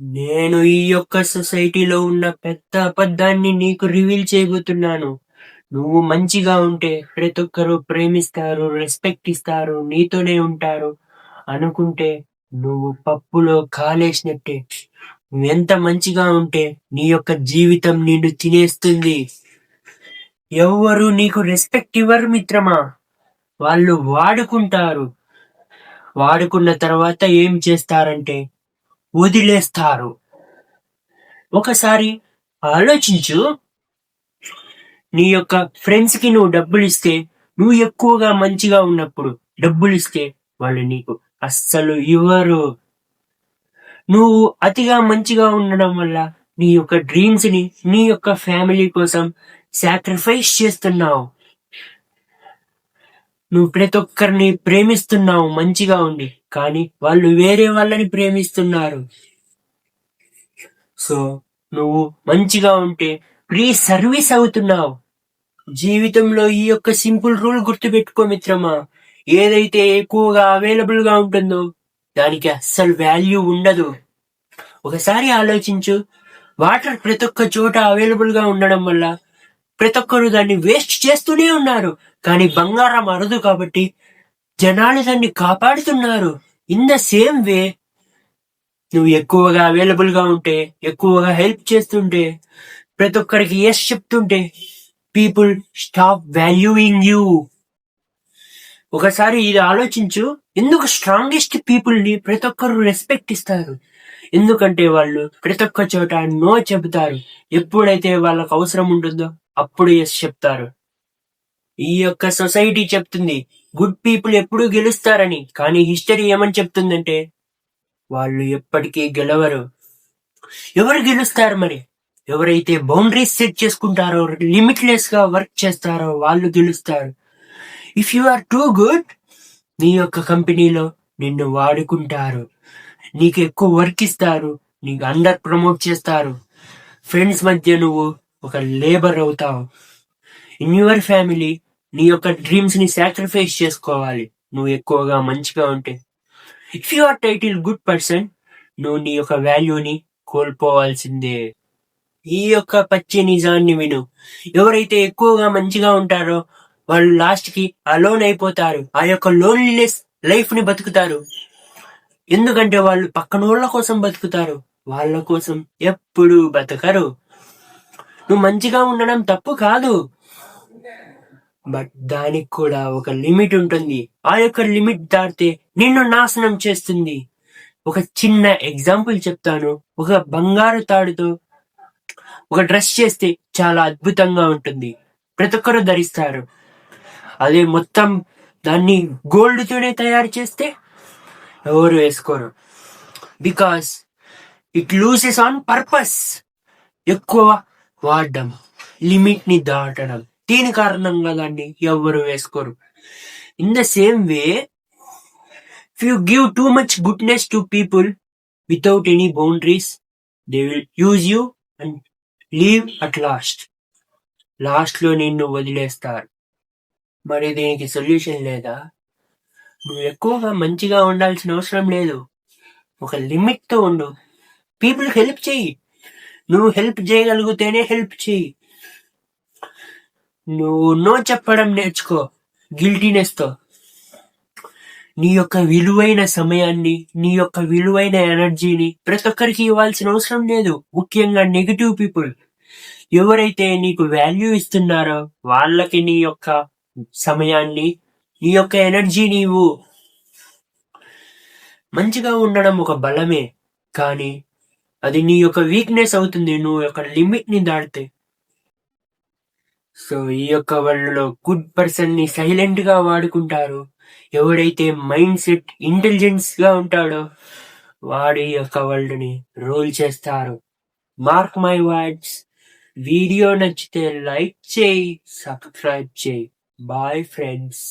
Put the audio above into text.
నేను ఈ యొక్క సొసైటీలో ఉన్న పెద్ద అబద్ధాన్ని నీకు రివీల్ చేయబోతున్నాను. నువ్వు మంచిగా ఉంటే ప్రతి ఒక్కరు ప్రేమిస్తారు రెస్పెక్ట్ ఇస్తారు నీతోనే ఉంటారు అనుకుంటే నువ్వు పప్పులో కాలేసినట్టే. నువ్వు ఎంత మంచిగా ఉంటే నీ యొక్క జీవితం నిన్ను తినేస్తుంది. ఎవ్వరు నీకు రెస్పెక్ట్ ఇవ్వరు మిత్రమా? వాళ్ళు వాడుకుంటారు. వాడుకున్న తర్వాత ఏం చేస్తారంటే వదిలేస్తారు. ఒకసారి ఆలోచించు. నీ యొక్క ఫ్రెండ్స్కి నువ్వు డబ్బులు ఇస్తే నువ్వు ఎక్కువగా మంచిగా ఉన్నప్పుడు డబ్బులు ఇస్తే వాళ్ళు నీకు అస్సలు ఇవ్వరు. నువ్వు అతిగా మంచిగా ఉండడం వల్ల నీ యొక్క డ్రీమ్స్ని నీ యొక్క ఫ్యామిలీ కోసం సాక్రిఫైస్ చేస్తున్నావు. నువ్వు ప్రతి ఒక్కరిని ప్రేమిస్తున్నావు మంచిగా ఉండి. కానీ వాళ్ళు వేరే వాళ్ళని ప్రేమిస్తున్నారు. సో నువ్వు మంచిగా ఉంటే ప్రీ సర్వీస్ అవుతున్నావు. జీవితంలో ఈ యొక్క సింపుల్ రూల్ గుర్తుపెట్టుకో మిత్రమా. ఏదైతే ఎక్కువగా అవైలబుల్గా ఉంటుందో దానికి అస్సలు వాల్యూ ఉండదు. ఒకసారి ఆలోచించు. వాటర్ ప్రతి ఒక్క చోట అవైలబుల్గా ఉండడం వల్ల ప్రతి ఒక్కరు దాన్ని వేస్ట్ చేస్తూనే ఉన్నారు. కానీ బంగారం అరదు కాబట్టి జనాలు దాన్ని కాపాడుతున్నారు. ఇన్ ద సేమ్ వే నువ్వు ఎక్కువగా అవైలబుల్గా ఉంటే ఎక్కువగా హెల్ప్ చేస్తుంటే ప్రతి ఒక్కరికి ఎస్ చెప్తుంటే పీపుల్ స్టాప్ వాల్యూయింగ్ యూ ఒకసారి ఇది ఆలోచించు. ఎందుకు స్ట్రాంగెస్ట్ పీపుల్ని ప్రతి ఒక్కరు రెస్పెక్ట్ ఇస్తారు? ఎందుకంటే వాళ్ళు ప్రతి ఒక్క చోట నో చెబుతారు. ఎప్పుడైతే వాళ్ళకు అవసరం ఉంటుందో అప్పుడు ఎస్ చెప్తారు. ఈ యొక్క సొసైటీ చెప్తుంది గుడ్ పీపుల్ ఎప్పుడూ గెలుస్తారని కానీ హిస్టరీ ఏమని చెప్తుందంటే వాళ్ళు ఎప్పటికీ గెలవరు. ఎవరు గెలుస్తారు మరి? ఎవరైతే బౌండరీస్ సెట్ చేసుకుంటారో లిమిట్లెస్గా వర్క్ చేస్తారో వాళ్ళు గెలుస్తారు. If you are too good నీ యొక్క కంపెనీలో నిన్ను వాడుకుంటారు. నీకు ఎక్కువ వర్క్ ఇస్తారు నీకు అండర్ ప్రమోట్ చేస్తారు. ఫ్రెండ్స్ మధ్య నువ్వు ఒక లేబర్ అవుతావు. ఇన్ యువర్ ఫ్యామిలీ నీ యొక్క డ్రీమ్స్ని సాక్రిఫైస్ చేసుకోవాలి. నువ్వు ఎక్కువగా మంచిగా ఉంటే. If you are title good person నువ్వు నీ యొక్క వాల్యూని కోల్పోవాల్సిందే. ఈ యొక్క పచ్చి నిజాన్ని విను. ఎవరైతే ఎక్కువగా మంచిగా ఉంటారో వాళ్ళు లాస్ట్కి అలోన్ అయిపోతారు. ఆ యొక్క లోన్లీనెస్ లైఫ్ని బతుకుతారు. ఎందుకంటే వాళ్ళు పక్కన వాళ్ళ కోసం బతుకుతారు. వాళ్ళ కోసం ఎప్పుడు బతకరు. నువ్వు మంచిగా ఉండడం తప్పు కాదు. బట్ దానికి కూడా ఒక లిమిట్ ఉంటుంది. ఆ యొక్క లిమిట్ దాటితే నిన్ను నాశనం చేస్తుంది. ఒక చిన్న ఎగ్జాంపుల్ చెప్తాను. ఒక బంగారు తాడుతో ఒక డ్రెస్ చేస్తే చాలా అద్భుతంగా ఉంటుంది. ప్రతి ఒక్కరు ధరిస్తారు. అదే మొత్తం దాన్ని గోల్డ్ తోనే తయారు చేస్తే ఎవరు వేసుకోరు. Because it loses on purpose ఎక్కువ వాడడం లిమిట్ని దాటడం. దీని కారణంగా దాన్ని ఎవరు వేసుకోరు. In the same way if you give too much goodness to people without any boundaries they will use you and leave at last లాస్ట్లో నిన్ను వదిలేస్తారు. మరి దీనికి సొల్యూషన్ లేదా? నువ్వు ఎక్కువగా మంచిగా ఉండాల్సిన అవసరం లేదు. ఒక లిమిట్తో ఉండు. పీపుల్ హెల్ప్ చెయ్యి నువ్వు హెల్ప్ చేయగలిగితేనే హెల్ప్ చెయ్యి నువ్వు నో చెప్పడం నేర్చుకో. గిల్టీనెస్తో. నీ యొక్క విలువైన సమయాన్ని నీ యొక్క విలువైన ఎనర్జీని ప్రతి ఒక్కరికి ఇవ్వాల్సిన అవసరం లేదు. ముఖ్యంగా నెగిటివ్ పీపుల్. ఎవరైతే నీకు వాల్యూ ఇస్తున్నారో వాళ్ళకి నీ యొక్క సమయాన్ని నీ యొక్క ఎనర్జీ నీవు మంచిగా ఉండడం ఒక బలమే. కానీ అది నీ యొక్క వీక్నెస్ అవుతుంది. నువ్వు యొక్క లిమిట్ని దాటితే. సో ఈ యొక్క వాళ్ళలో గుడ్ పర్సన్ని సైలెంట్గా వాడుకుంటారు. ఎవడైతే మైండ్ సెట్ ఇంటెలిజెన్స్గా ఉంటాడో వాడి యొక్క వరల్డ్ని రోల్ చేస్తారు. మార్క్ మై వర్డ్స్ వీడియో నచ్చితే లైక్ చేయి సబ్స్క్రైబ్ చేయి. Bye friends